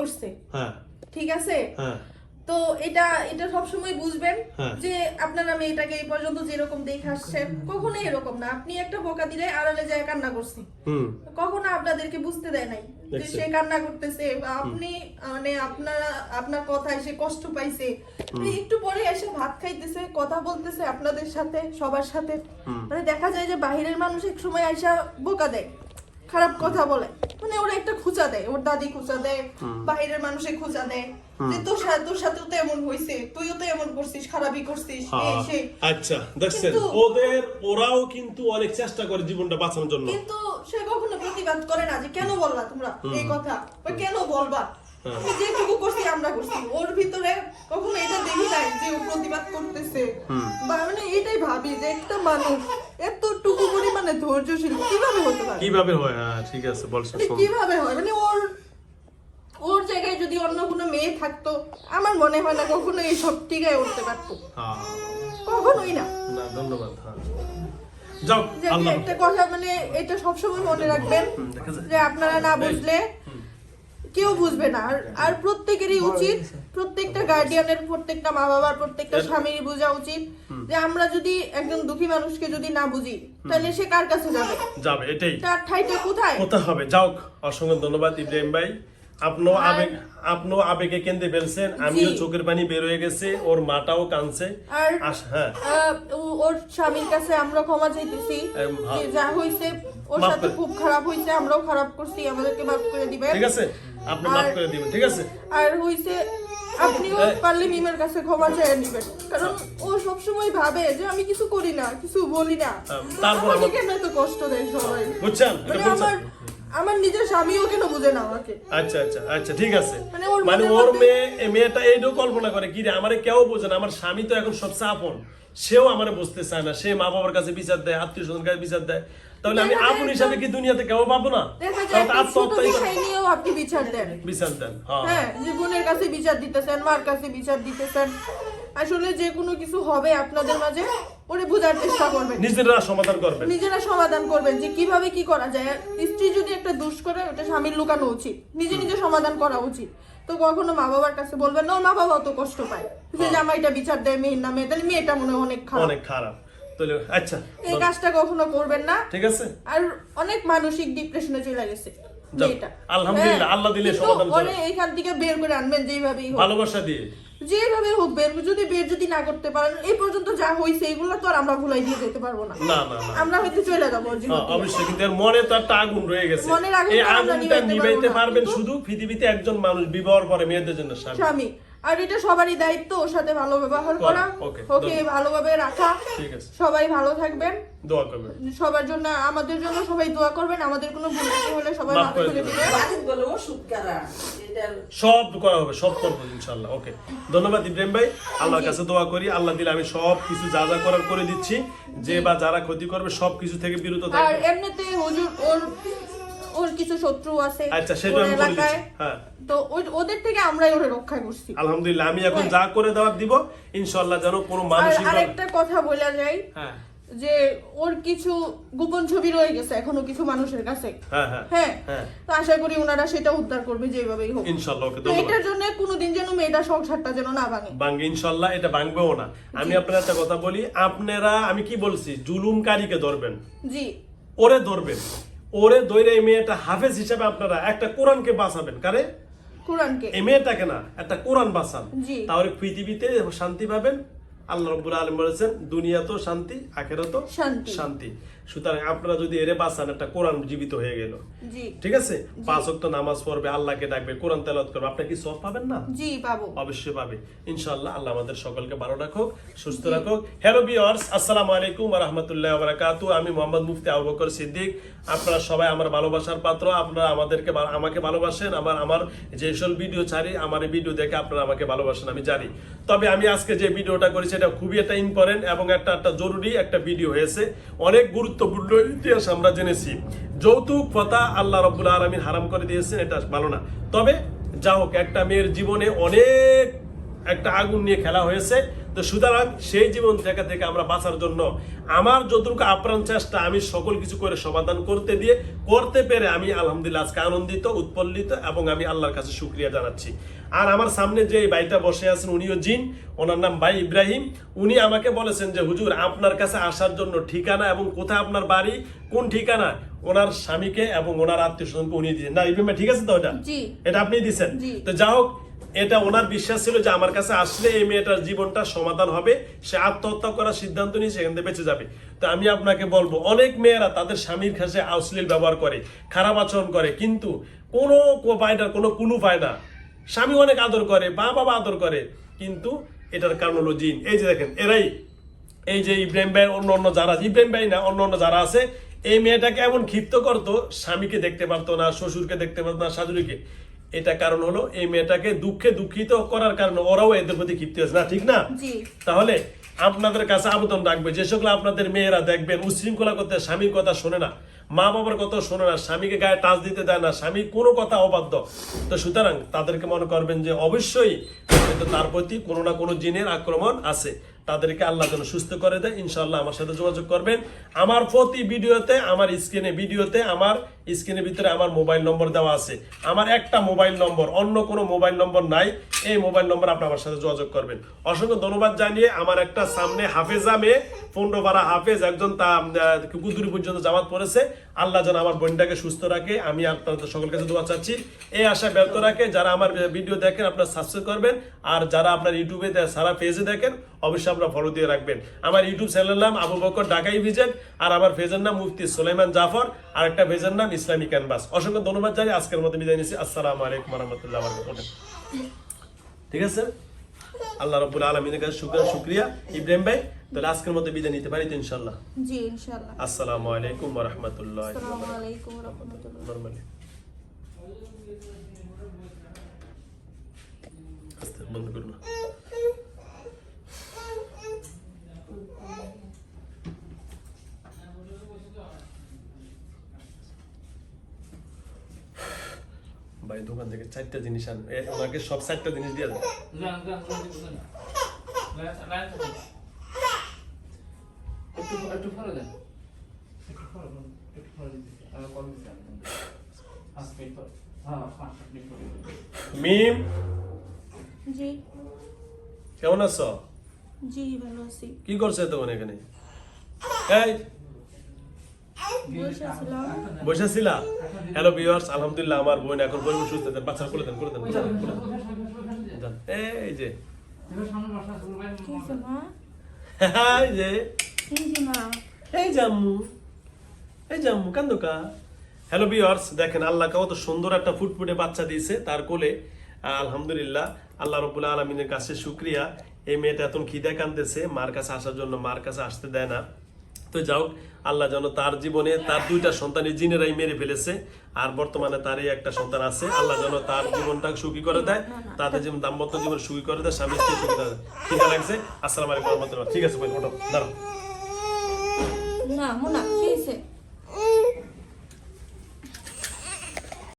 করছে। হ্যাঁ। ঠিক আছে? হ্যাঁ। তো এটা এটা সবসময় বুঝবেন হ্যাঁ। যে আপনারা মেয়েটাকে এই পর্যন্ত যেরকম দেখে আসছেন কখনোই এরকম না। আপনি একটা বোকা দিলে আড়ালে যায় কান্না করছি কখনো আপনাদেরকে বুঝতে দেয় নাই যে সে কান্না করতেছে বা আপনি মানে আপনারা আপনার কথায় সে কষ্ট পাইছে। একটু পরে এসে ভাত খাইতেছে কথা বলতেছে আপনাদের সাথে সবার সাথে। মানে দেখা যায় যে বাহিরের মানুষ এক সময় আইসা বোকা দেয় খারাপ কথা বলে। মানে ওরা একটা খুঁচা দেয় ওর দাদি খুঁচা দেয় বাহিরের মানুষে খুঁচা দেয় যে তোর সাথে তোর সাথেও তো এমন হয়েছে তুইও তো এমন করছিস খারাপই করছিস এই হ্যাঁ। সেই। আচ্ছা দেখছেন ওদের ওরাও কিন্তু অনেক চেষ্টা করে জীবনটা বাঁচানোর জন্য। কিন্তু সে কখনো প্রতিবাদ করে না যে কেন বললা তোমরা এই কথা? বা কেন বলবা? হ্যাঁ। যেটুকু করছি আমরা করছি। ওর ভিতরে কখনো এটা দেখি নাই যে ও প্রতিবাদ করতেছে। বা মানে এটাই ভাবি যে একটা মানুষ এতটুকু পরিমাণে ধৈর্যশীল কীভাবে হতে পারে? কীভাবে হয়? হ্যাঁ ঠিক আছে বলছো মানে কীভাবে হয়? মানে ওর ওর জায়গায় যদি অন্য কোনো মেয়ে থাকতো আমার মনে হয় না কখনো এই এইসব টিকায় উঠতে পারতো। হ্যাঁ। কখনোই না। না ধন্যবাদ হ্যাঁ। যাও একটা কথা মানে এটা সবসময় মনে রাখবেন। যে আপনারা না বুঝলে কেউ বুঝবে না। আর আর প্রত্যেকেরই উচিত প্রত্যেকটা গার্ডিয়ানের প্রত্যেকটা মা বাবার প্রত্যেকটা স্বামীর বোঝা উচিত যে আমরা যদি একজন দুঃখী মানুষকে যদি না বুঝি তাহলে সে কার কাছে যাবে? যাবে এটাই। তার ঠাইটা কোথায়? কোথায় হবে? যাও অসংখ্য ধন্যবাদ ইব্রাহিম ভাই। আপনিও আর- আবেগ আপনিও আবেগে কেন্দ্রে ফেলছেন আমিও চোখের পানি বের হয়ে গেছে ওর মাটাও কানছে আর হ্যাঁ। আহ, ওর স্বামীর কাছে আমরা ক্ষমা চাইতেছি। যে যা হয়েছে ওর সাথে খুব খারাপ হয়েছে আমরাও খারাপ করছি আমাদেরকে মাফ করে দিবেন। ঠিক আছে। আপনি মাফ করে দিবেন ঠিক আছে? আর হইছে আপনিও পারলে মিমের কাছে ক্ষমা চেয়ে নিবেন। কারণ ও সবসময় ভাবে যে আমি কিছু করি না কিছু বলি না। তারপর আমাকে কেন এত কষ্ট দেয় সবাই? বুঝছেন? মানে বুঝছেন? আমার আমার নিজের স্বামীও কেন বুঝে না আমাকে? আচ্ছা আচ্ছা আচ্ছা ঠিক আছে। মানে ওর মানে মেয়ে মেয়েটা এইটাও কল্পনা করে কি রে আমারে কেউ বোঝে না আমার স্বামী তো এখন সবচেয়ে আপন সেও আমারে বুঝতে চায় না। সে মা বাবার কাছে বিচার দেয় আত্মীয় স্বজন কাছে বিচার দেয়। তাহলে আমি আপন হিসাবে কি দুনিয়াতে কেউ পাবো না? আপনি বিচার দেন। বিচার দেন হ্যাঁ। হ্যাঁ কাছে বিচার দিতেছেন মার কাছে বিচার দিতেছেন। আসলে যে কোনো কিছু হবে আপনাদের মাঝে ওরে বোঝার চেষ্টা করবেন। নিজেরা সমাধান করবেন। নিজেরা সমাধান করবেন যে কীভাবে কি করা যায়। স্ত্রী যদি একটা দোষ করে ওটা স্বামীর লুকানো উচিত। নিজে নিজে সমাধান করা উচিত। তো কখনো মা বাবার কাছে বলবে না মা বাবা তো কষ্ট পায়। যে জামাইটা বিচার দেয় মেয়ের নামে তাহলে মেয়েটা মনে হয় অনেক খারাপ। অনেক খারাপ। আচ্ছা এই কাজটা কখনো করবেন না। ঠিক আছে? আর অনেক মানসিক ডিপ্রেশনে চলে গেছে আলহামদুলিল্লাহ, হ্যাঁ, আল্লাহ দিলে সমাধান করে। এখান থেকে বের করে আনবেন যেভাবেই ভালোবাসা দিয়ে। যেভাবে হোক বের যদি বের যদি না করতে পারেন এই পর্যন্ত যা হয়েছে এগুলো তো আর আমরা ভুলাই দিয়ে যেতে পারব না। না না না। আমরা হয়তো চলে যাব হ্যাঁ। অবশ্যই কিন্তু এর মনে তো একটা আগুন রয়ে গেছে। মনের আগুনটা এই আমরা আগুনটা নিভাইতে নিভাইতে পারব না, পারবেন শুধু পৃথিবীতে একজন মানুষ বিবাহর করে মেয়েদের জন্য স্বামী। আর এটা সবারই দায়িত্ব ওর সাথে ভালো ব্যবহার করা, ওকে ধন্যবাদ। ভালোভাবে রাখা। ঠিক আছে। সবাই ভালো থাকবেন। দোয়া করবেন। সবার জন্য আমাদের জন্য সবাই দোয়া করবেন। আমাদের কোনো ভুল হলে সবাই মাফ করে দিবেন। সব করা হবে সব করব ইনশাল্লাহ ওকে ধন্যবাদ ইব্রাহিম ভাই। আল্লাহর কাছে দোয়া করি। আল্লাহ দিলে আমি সব কিছু যা যা করার করে দিচ্ছি। যে বা যারা ক্ষতি করবে সব কিছু থেকে বিরত আর থাকবে এমনিতে হুজুর ওর কিছু শত্রু আছে আচ্ছা সেটা আমি এলাকায় হ্যাঁ। তো ওদের থেকে আমরাই ওরে রক্ষা করছি। আলহামদুলিল্লাহ আমি এখন হ্যাঁ। যা করে দেওয়ার দিব ইনশাল্লাহ যেন কোনো আরেকটা কথা বলা যায় হ্যাঁ। যে ওর কিছু গোপন ছবি রয়ে গেছে এখনও কিছু মানুষের কাছে। হ্যাঁ হ্যাঁ। তো আশা করি ওনারা সেটা উদ্ধার করবে যেভাবেই হোক। ইনশাল্লাহ ওকে ধন্যবাদ। এটার জন্য কোনোদিন যেন মেয়েটার সংসারটা যেন না ভাঙে। ইনশাল্লাহ এটা ভাঙবেও না। আমি আপনার একটা কথা বলি আপনারা আমি কি বলছি জুলুমকারীকে ধরবেন। জি। ওরে ধরবেন। ওরে দৈরে এই মেয়েটা হাফেজ হিসাবে আপনারা একটা কোরআনকে বাঁচাবেন। কারে? কোরআনকে। এই মেয়েটাকে না একটা কোরআন বাঁচান। তাহলে পৃথিবীতে শান্তি পাবেন। আল্লাহ রব্বুল আলম বলেছেন দুনিয়া তো শান্তি আখেরও তো শান্তি। সুতরাং আপনারা যদি এরে বাঁচান একটা কোরআন জীবিত হয়ে গেল। ঠিক আছে? পাঁচ ওয়াক্ত নামাজ পড়বে আল্লাহকে ডাকবে কোরআন তেলাওয়াত করবে। আপনি কি সব পাবেন না? জি পাবো। অবশ্যই পাবে। ইনশাআল্লাহ আল্লাহ আমাদের সকলকে ভালো রাখুক সুস্থ রাখুক। হ্যালো বিয়ার্স আসসালামু আলাইকুম ওয়া রাহমাতুল্লাহি ওয়া বারাকাতু। আমি মোহাম্মদ মুফতি আবু বকর সিদ্দিক। আপনারা সবাই আমার ভালোবাসার পাত্র। আপনারা আমাদেরকে আমাকে ভালোবাসেন। আমার আমার যেসব ভিডিও ছাড়ি আমার ভিডিও দেখে আপনারা আমাকে ভালোবাসেন আমি জানি। তবে আমি আজকে যে ভিডিওটা করেছি এটা খুবই একটা ইম্পর্টেন্ট এবং একটা একটা জরুরি একটা ভিডিও হয়েছে। অনেক গুরুত্বপূর্ণ ইতিহাস আমরা জেনেছি। যৌতুক, প্রথা আল্লাহ রব্বুল আলমিন হারাম করে দিয়েছেন, এটা ভালো না। তবে যা হোক, একটা মেয়ের জীবনে অনেক একটা আগুন নিয়ে খেলা হয়েছে। তো সুতরাং সেই জীবন থেকে থেকে আমরা বাঁচার জন্য আমার যতটুকু আপ্রাণ চেষ্টা আমি সকল কিছু করে সমাধান করতে দিয়ে করতে পেরে আমি আলহামদুলিল্লাহ আজকে আনন্দিত উৎপল্লিত এবং আমি আল্লাহর কাছে শুক্রিয়া জানাচ্ছি। আর আমার সামনে যে ভাইটা বসে আছেন উনিও জিন ওনার নাম ভাই ইব্রাহিম। উনি আমাকে বলেছেন যে হুজুর আপনার কাছে আসার জন্য ঠিকানা এবং কোথায় আপনার বাড়ি কোন ঠিকানা? ওনার স্বামীকে এবং ওনার আত্মীয় স্বজনকে উনি দিয়েছেন। না ইব্রাহিম ঠিক আছে তো এটা জি। এটা আপনি দিছেন জি। তো যা হোক এটা ওনার বিশ্বাস ছিল যে আমার কাছে আসলে এই মেয়েটার জীবনটা সমাধান হবে। সে আত্মহত্যা করার সিদ্ধান্ত নিয়ে সেখান থেকে বেঁচে যাবে। তো আমি আপনাকে বলব, অনেক মেয়েরা তাদের স্বামীর কাছে অশ্লীল ব্যবহার করে, খারাপ আচরণ করে, কিন্তু কোনো পায়টার কোনো কুলু পায় না। স্বামী অনেক আদর করে বা বাবা আদর করে, কিন্তু এটার কারণ হলো জিন। এই যে দেখেন, এরাই এই যে ইব্রাহিম ভাই, অন্য অন্য যারা ইব্রাহিম ভাই না, অন্য অন্য যারা আছে, এই মেয়েটাকে এমন ক্ষিপ্ত করতো, স্বামীকে দেখতে পারতো না, শ্বশুরকে দেখতে পারতো না, শাশুড়িকে। এটা কারণ হলো এই মেয়েটাকে দুঃখে দুঃখিত করার কারণে ওরাও এদের প্রতি ক্ষিপ্ত হয়েছে। না ঠিক না? তাহলে আপনাদের কাছে আবেদন রাখবে যে সকল আপনাদের মেয়েরা দেখবেন উশৃঙ্খলা করতে স্বামীর কথা শোনে না মা বাবার কথা শোনে না স্বামীকে গায়ে টাচ দিতে দেয় না স্বামী কোনো কথা অবাধ্য। তো সুতরাং তাদেরকে মনে করবেন যে অবশ্যই তার প্রতি কোনো না কোনো জিনের আক্রমণ আছে। তাদেরকে আল্লাহ যেন সুস্থ করে দেয় ইনশাল্লাহ আমার সাথে যোগাযোগ করবেন। আমার প্রতি ভিডিওতে, আমার স্ক্রিনে ভিডিওতে, আমার স্ক্রিনের ভিতরে আমার মোবাইল নম্বর দেওয়া আছে। আমার একটা মোবাইল নম্বর, অন্য কোনো মোবাইল নম্বর নাই। এই মোবাইল নম্বর আপনি আমার সাথে যোগাযোগ করবেন। অসংখ্য ধন্যবাদ জানিয়ে আমার একটা সামনে হাফেজা মেয়ে পনেরো বারা হাফেজ, একজন তা কুদুরি পর্যন্ত জামাত পড়েছে। আল্লাহ যেন আমার বোনটাকে সুস্থ রাখে। আমি আপনাদের সকল কাছে দোয়া চাচ্ছি। এই আশা ব্যর্থ রাখে, যারা আমার ভিডিও দেখেন, আপনারা সাবস্ক্রাইব করবেন। আর যারা আপনার ইউটিউবে সারা পেজে দেখেন, অবশ্যই আপনারা ফলো দিয়ে রাখবেন। আমার ইউটিউব চ্যানেলের নাম আবু বকর ঢাকাই ভিজেন আর আমার পেজের নাম মুফতি সুলাইমান জাফর, আর একটা পেজের নাম ইসলামী ক্যানভাস অসংখ্য ধন্যবাদ জানি আজকের মতো বিদায় নিচ্ছি। আসসালামু আলাইকুম রহমতুল্লাহ ঠিক আছে? আল্লাহ রব্বুল আলমিনের কাছে শুক্রিয়া। শুক্রিয়া। ইব্রাহিম ভাই তাহলে আজকের মতো বিদায় নিতে পারি তো ইনশাল্লাহ জি ইনশাআল্লাহ আসসালামু আলাইকুম রহমতুল্লাহ আসসালামু আলাইকুম ওয়া রাহমাতুল্লাহ নর্মালি আস্তে বন্ধ করুন ভাই দোকান থেকে চারটা জিনিস আন এ, ওনাকে সব চারটা জিনিস দিয়ে দেন একটু একটু ফলো দেন। একটু ফলো দেন একটু ফলো দিতে আর কল দিতে আজকে তো হ্যাঁ পাঁচ মিনিট পরে। মিম? জি। কেমন আছো? জি ভালো আছি। কি করছে তখন এখানে? এই! বসেছিলা হ্যালো ভিউয়ার্স আলহামদুলিল্লাহ আমার বোন এখন পরিবেশ সুস্থ দেন বাচ্চা করে দেন করে দেন দেন। দেন। এই যে। এই জাম্মু কান্দুকা হ্যালো ভিউয়ার্স দেখেন আল্লাহ কত সুন্দর একটা ফুটফুটে বাচ্চা দিয়েছে তার কোলে। আলহামদুলিল্লাহ, আল্লাহ রবুল্লা আলমিনের কাছে শুক্রিয়া। এই মেয়েটা এত খিদে কানতেছে, মার কাছে আসার জন্য মার কাছে আসতে দেয় না। তো যাও, আল্লাহ যেন তার জীবনে তার দুইটা সন্তানের জিনেরাই মেরে ফেলেছে। আর বর্তমানে তারই একটা সন্তান আছে, আল্লাহ যেন তার জীবনটা সুখী করে দেয়, তাদের যেমন দাম্পত্য জীবন সুখী করে দেয়, স্বামী স্ত্রী সুখী দেয়। ঠিক লাগছে? আসসালাম আলাইকুম রহমতুল্লাহ। ঠিক আছে ওঠো, দাঁড়াও। না মোনা কি হইছে